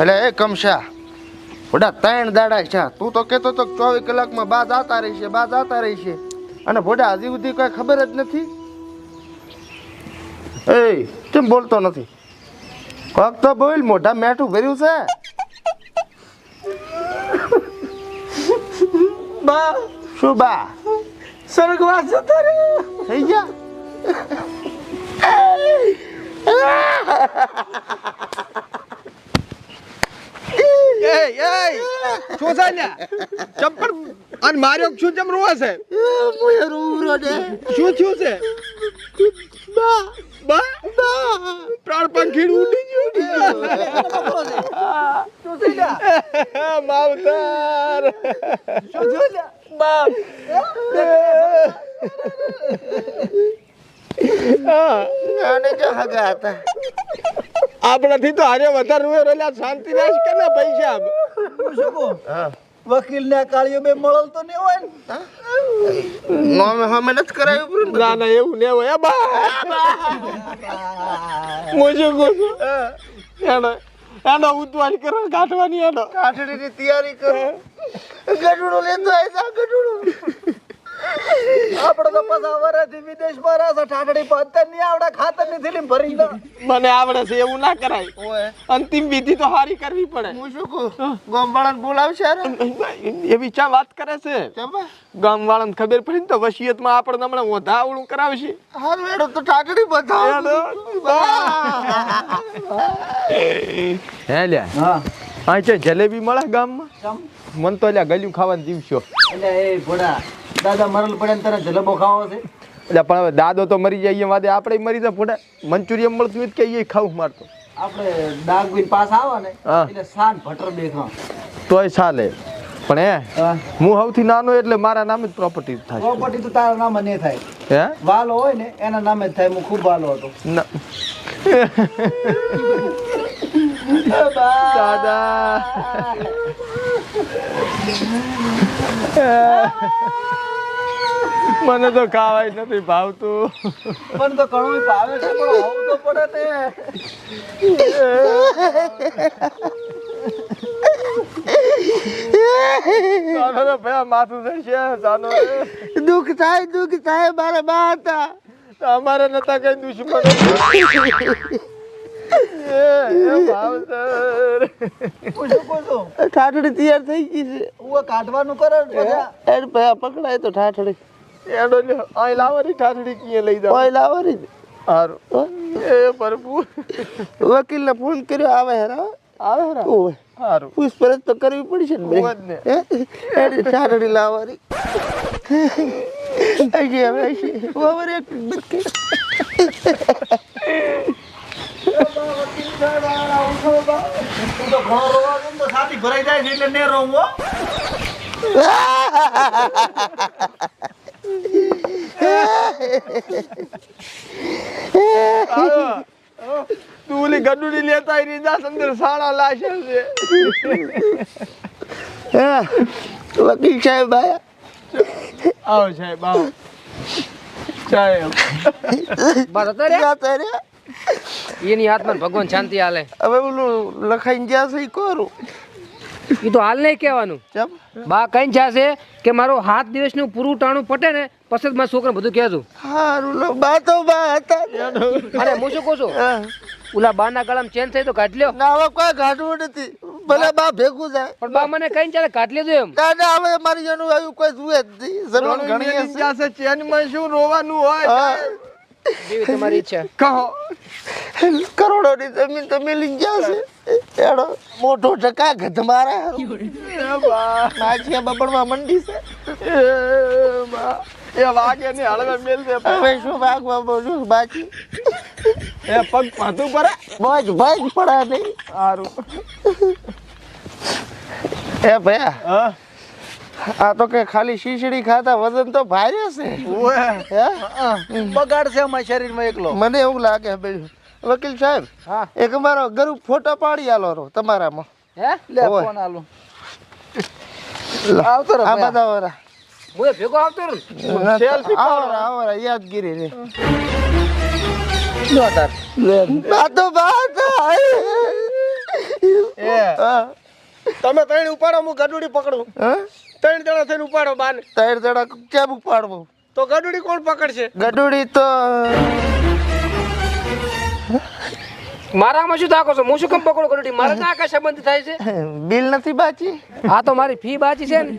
એટલે એ કમશા બધા ત્રણ દાડા છે. તું તો કહેતો તો ચોવીસ કલાકમાં બા જતા રહી છે બા જતા રહી છે. અને ભોડા હજી સુધી કઈ ખબર જ નથી. એ કેમ બોલતો નથી? કોક તો બોલ મોઢા મેઠું ભર્યું છે. બા. શું બા? સ્વર્ગવાસ જતો રહ્યો. થઈ ગયા? શું છે ચંપલ અને માર્યો શું ચમ રોવા છે? શું થયું છે? બા બા પ્રાણ પંખી ઉડી ગયું માવતર. શું બાપ આને જો હગા હતા. આપણાથી તો હારે વધારે રૂએ રેલા શાંતિ રહેશ કે ના પૈસા વકીલ ને કાળીઓ બે મળલ તો નહીં હોય ને. નોમે હમે નથી કરાયું પૂરું ના ના એવું ને હોય. બા. મુજે ગોસો એનો એનો ઉતવારી કરો કાઢવાની એનો કાઠડીની તૈયારી કરો. ગઢુડો લેતો આવ્યો જા ગઢુડો આપણે તો પાછા વરાથી વિદેશમાં રહ્યા છે ઠાકડી પત્તર નહીં આવડે ખાતરની થેલી ભરી દો. મને આવડે છે એવું ના કરાય. ઓય. અંતિમ વિધિ તો હારી કરવી પડે. હું શું કહું? ગામવાળાને બોલાવશે રે એવી ચા વાત કરે છે? ગામવાળાને ખબર પડી ને તો વસિયતમાં આપણે હમણાં વધા આવડું કરાવશે. હારું એડો તો ઠાકડી બતાવો હે. લ્યા. હા. અહીં જલેબી મળે ગામમાં. મન તો લ્યા ગલ્યું ખાવાનું જીવશો. એટલે એ ભોડા દાદા મરલ પડે ને તને જલેબો ખાવો છે. એટલે પણ હવે દાદો તો મરી જાય એ વાદે આપણે મરી જાય ફોટા. મંચુરિયમ મળતું હોય કે એ ખાવું મારતો આપણે ડાગવીન પાસ આવે ને એટલે સાન ભટર દેખા તોય ચાલે. પણ હે હું. સૌથી નાનો એટલે મારા નામે જ પ્રોપર્ટી થાય પ્રોપર્ટી તો તારા નામે નહીં થાય. હે? વાલો હોય ને એના નામે જ થાય. હું ખૂબ વાલો હતો. દાદા. મને તો ખાવાય નથી ભાવતું. પણ તો ઘણું ભાવે છે પણ આવું તો પડે ને સાનો તો ભયા માથું ચડશે દુઃખ થાય દુઃખ થાય મારા બા હતા અમારે નતા કઈ દુશ્મન એ એ ભાવતર હું શું કહું છું ઠાઠડી તૈયાર થઈ ગઈ છે ઉવા કાઢવાનું કરે ને પછી એને પકડાય તો ઠાઠડી એડો લ્યો અહીં લાવવાની ઠાઠડી કીએ લઈ જાવ આય એ પ્રભુ વકીલને ફોન કર્યો આવે હેરા આવે હેરા ઓય સારું પૂછપરછ તો કરવી પડશે ને ને. એની ઠાઠડી લાવવાની હજી હવે હજી એક બચકે તું ભરાઈ જાય છે એટલે ને રોવું ઓલી ગડુડી લેતા આવી જા અંદર સાડા લાશે છે. વકીલ સાહેબ આયા. આવો સાહેબ આવો. સાહેબ. એની હાથમાં ભગવાન શાંતિ હાલે. હવે ઓલું લખાઈને જ્યાં છે ઈ કરું. એ તો હાલ નહીં કહેવાનું. ચમ બા કઈ છે કે મારો હાથ દિવસનું પૂરું ટાણું પટે ને પછી મારા છોકરા બધું કહેજો. હારું લો બા તો બા હતા અરે હું શું કહું છું? ઓલા બા ના ગળામાં ચેન થઈ તો કાઢ લ્યો. ના હવે કોઈ ઘાટવું નથી. ભલે બા ભેગું જાય પણ બા મને કઈ ચાલે કાઢ લેજો એમ. ના ના હવે મારી જેનું આવ્યું કોઈ જુએ જ નહીં. જરૂર ઘણી. જશે ચેનમાં શું રોવાનું હોય. જેવી તમારી ઈચ્છા. કહો. કરોડોની જમીન તો મિલી જશે એનો મોટો ટકા ગધ મારે. એ બા મંડી છે. એ બા એ વાગે ને હળવે મેલ દે હવે શું ભાગવા બોલું બાકી? એ પગ પાતું પર મોજ ભાઈ પડા નહીં. સારું એ ભયા હા. આ તો કે ખાલી શીશડી ખાતા વજન તો ભારે છે. બગાડ છે અમારા શરીરમાં એકલો. મને એવું લાગે વકીલ સાહેબ હા. એક અમારો ગરુ ફોટો પાડી આલો રો તમારામાં. હે? લે. ફોન આલો. આવતો રહે આ બધા વરા. હું ભેગો આવતો રહું. સેલ્ફી આવરા આવરા યાદગીરી રે. લો તાર. બા તો એ. હા. તમે ત્રણ ઉપાડો હું ગડુડી પકડું. હા? ત્રણ જણા થઈને ઉપાડો બાને. ત્રણ જણા કેમ ઉપાડવું? તો ગડુડી કોણ પકડશે? ગડુડી તો મારામાં શું તાકો છો? હું શું કેમ પકડો ગડુડી? મારે ત્યાં કા સંબંધ થાય છે? બિલ નથી બાચી આ તો મારી ફી બાચી છે ને.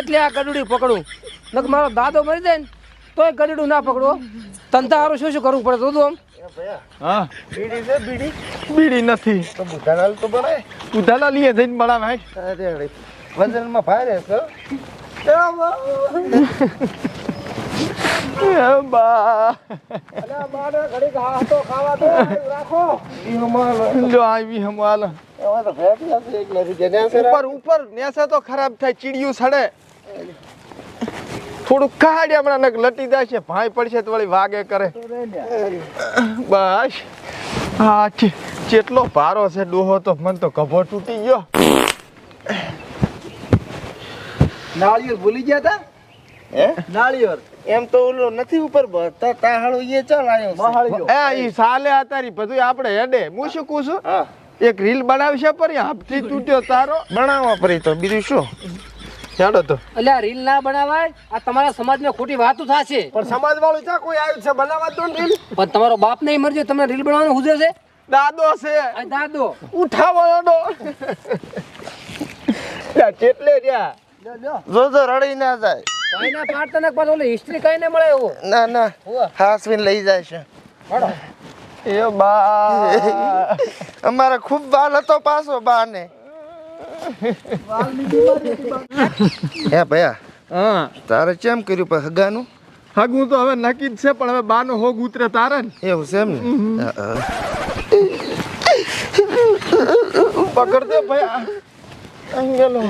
એટલે આ ગડુડી પકડું. નક મારો દાદો મરી જાય ને તોય ગડુડું ના પકડો તંતા હારું શું શું કરવું પડે તો આમ. હા. બીડી છે બીડી? બીડી નથી. તો બુધાલાલ તો બનાય ઉધાલા લીએ જઈને અરે. વજનમાં ભારે તો ખરાબ થાય ચીડિયું સડે. થોડું કાઢે હમણાં નક લટી છે ભાઈ પડશે તો વળી વાગે કરે. બસ. હા ચેટલો ભારો છે ડોહો તો મન તો કભો તૂટી ગયો. નાળિયેર ભૂલી ગયા તા? હે? નાળિયેર. એમ તો ઓલો નથી ઉપર ભરતા તાહાળો એ ચાલ આવ્યો એ ઈ સાલે આતારી બધું આપણે હેડે. હું શું કહું છું? એક રીલ બનાવશે પર હાફથી તૂટ્યો તારો. બનાવવા પરી તો બીજું શું? ચાલો તો. એટલે આ રીલ ના બનાવાય? આ તમારા સમાજમાં ખોટી વાતો થશે. પણ સમાજ વાળું છે કોઈ આવ્યું છે? બનાવવા તો રીલ? પણ તમારો બાપ નહીં મરજો તમને રીલ બનાવવાનું હુજે છે? દાદો છે. આ દાદો. ઉઠાવો કેટલે રહ્યા? જોજો રડી ના જાય. કઈ ના પાડતા ને પાછો ઓલી હિસ્ટ્રી કઈ ને મળે એવું. ના ના. હાસવીને લઈ જાય છે. એ બા. અમારે ખૂબ વાલ હતો પાછો બાને. હે ભયા હા. તારે કેમ કર્યું પણ હગાનું? હગું તો હવે નક્કી જ છે પણ હવે બાનો હોગ ઉતરે તારે ને. એવું છે એમ ને? હા, હા. પકડ દે ભાઈ અંગેલો.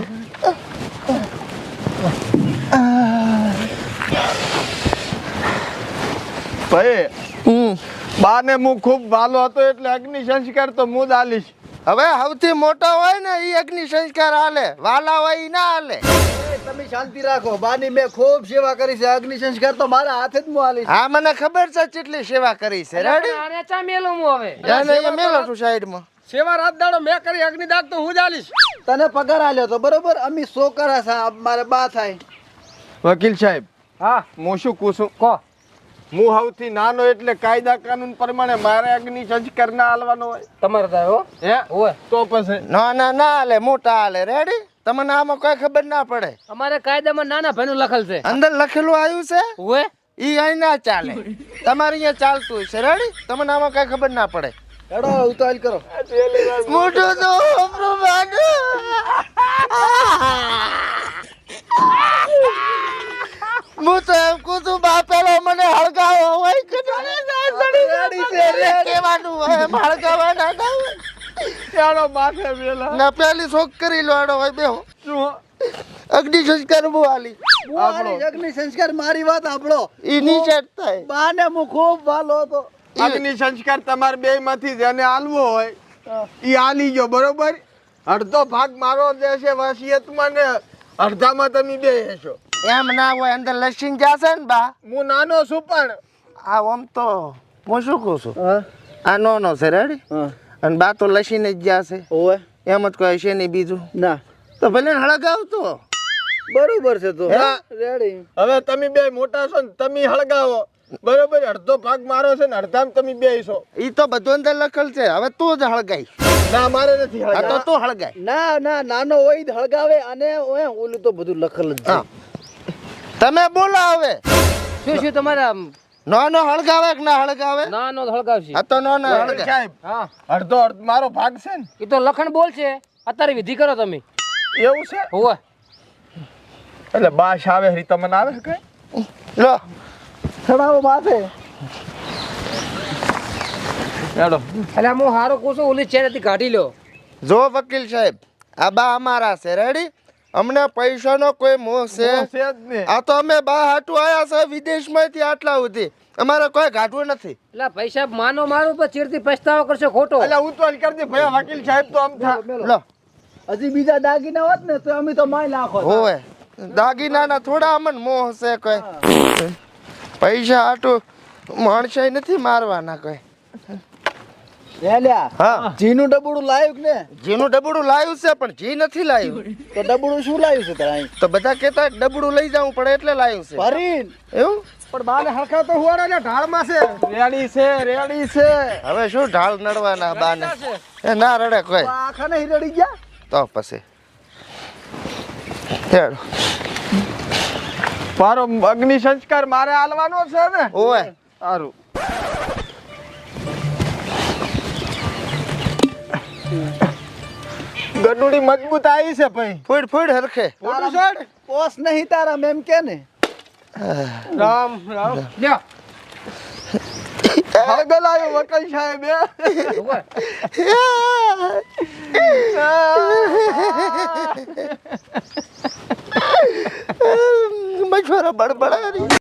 ભાઈ હમ. બાને હું ખૂબ વાલો હતો એટલે અગ્નિ સંસ્કાર તો હું જ આલીશ. હવે સૌથી મોટા હોય ને એ અગ્નિ સંસ્કાર હાલે. વાલા હોય એ ના હાલે. તમે શાંતિ રાખો. બાની મેં ખૂબ સેવા કરી છે. અગ્નિ સંસ્કાર તો મારા હાથે જ હું આલી હા મને ખબર છે કેટલી સેવા કરી છે. રેડી આને ચા મેલું હું હવે? એને મેલો છું સાઈડમાં. સેવા રાત દાડો મેં કરી અગ્નિદાગ તો હું જ આલીશ. તને પગાર આલ્યો તો બરોબર? અમી સો કરા મારે બા થાય. વકીલ સાહેબ હા. હું શું કહું છું કો. હું સૌથી નાનો એટલે કાયદા કાનૂન પ્રમાણે મારે અગ્નિ સંસ્કાર ના આલવાનો હોય. તમારે થાય હો. હે? હોય. તો પછી? ના ના ના હાલે મોટા હાલે. રેડી તમને આમાં કઈ ખબર ના પડે. અમારે કાયદામાં નાના ભાઈનું લખેલ છે. અંદર લખેલું આવ્યું છે? હોય. ઈ અહીં ના ચાલે. તમારે અહીંયા ચાલતું હશે. રેડી તમને આમાં કઈ ખબર ના પડે. એડો ઉતાવળ કરો. મોટો તો આપણું હું તો એમ કહું છું બાપેલો મને હળગાવો. હોય કે રેડી છે, રે કેવાનું હોય એમ હળગાવાના ના હોય ચાલો માથે વેલા. ના પેલી છોકરી કરી લો આડો હોય બેહો. શું? અગ્નિ સંસ્કાર બહુ આલી. અગ્નિ સંસ્કાર મારી વાત આપણો ઈની નીચે જ થાય. બાને હું ખૂબ વાલો હતો. અગ્નિ સંસ્કાર તમારે બે માંથી જેને આલવો હોય ઈ આલી ગયો બરોબર? અડધો ભાગ મારો દેશે વસિયતમાં ને અડધામાં તમે બે હશો. એમ ના હોય અંદર લસીન જશે ને બા. હું નાનો છું પણ. આ આમ તો હું શું કહું છું? આ નાનો છે રેડી અને બા તો લસીને જ જાશે. ઓવે. એમ જ કહે છે નહીં બીજું. ના. તો ભલે હળગાવ હળગાવતો. બરોબર છે તો. રેડી હવે તમે બે મોટા છો ને તમે હળગાવો. બરોબર અડધો ભાગ મારો છે ને અડધામાં તમે બે છો. ઈ તો બધું અંદર લખેલ છે. હવે તું જ હળગાઈ ના મારે નથી હળગાવ તો તું હળગાઈ ના ના નાનો હોય જ હળગાવે અને ઓય ઓલું તો બધું લખેલ જ છે. તમે બોલો હવે. શું શું તમારે આમ? નાનો હળગાવે કે ના હળગાવે? નાનો હળગાવશે. આ તો નાનો વકીલ હળગાવે. સાહેબ હા. અડધો અડધ મારો ભાગ છે ને. એ તો લખણ બોલ છે. અત્યારે વિધિ કરો તમે. એવું છે? હોય એટલે બાશ આવે હરી તમને આવે કઈ? લો. ચડાવો માથે. હેડો. એટલે હું હારો કોસો છું ઓલી ચેર હતી કાઢી લો જો વકીલ સાહેબ આ બા અમારા છે. રેડી અમને પૈસાનો કોઈ મોહ છે? છે જ આ તો અમે બા હાટું આયા છે વિદેશમાંથી આટલા સુધી. અમારે કોઈ ગાઢવું નથી. એટલે પૈસા માનો મારું પણ ચીરતી પછતાવો કરશે ખોટો. એટલે હું તો કરી દે ભયા વકીલ સાહેબ તો આમ થા લો. હજી બીજા દાગીના હોત ને તો અમે તો માય નાખો હોવે. દાગીનાના થોડા અમન મોહ છે કોઈ. પૈસા આટું માણસાઈ નથી મારવાના કોઈ. હા. જીનું ડબુડું લાવ્યું ને? જીનું ડબડું લાવ્યું છે પણ જી નથી લાવ્યું તો ડબુડું શું લાવ્યું છે તારે તો બધા કહેતા ડબડું લઈ જવું પડે એટલે લાવ્યું છે. ભરીન. એવું? પણ બાને હરખા તો હુવાડા ને ઢાળમાં છે. રેડી છે રેડી છે. હવે શું ઢાળ નડવાના બાને? એ ના રડે કોઈ. આખા નહીં રડી ગયા? તો પછી. હેડ. મારો અગ્નિ સંસ્કાર મારે હાલવાનો છે ને? સારું. ગડુડી મજબૂત આવી છે ભાઈ. Food food હરખે. ફોટો છોડ પોસ નહીં તારા મેમ કે ને. રામ રામ. લ્યો. હવે ગલાયો વકલ સાહેબ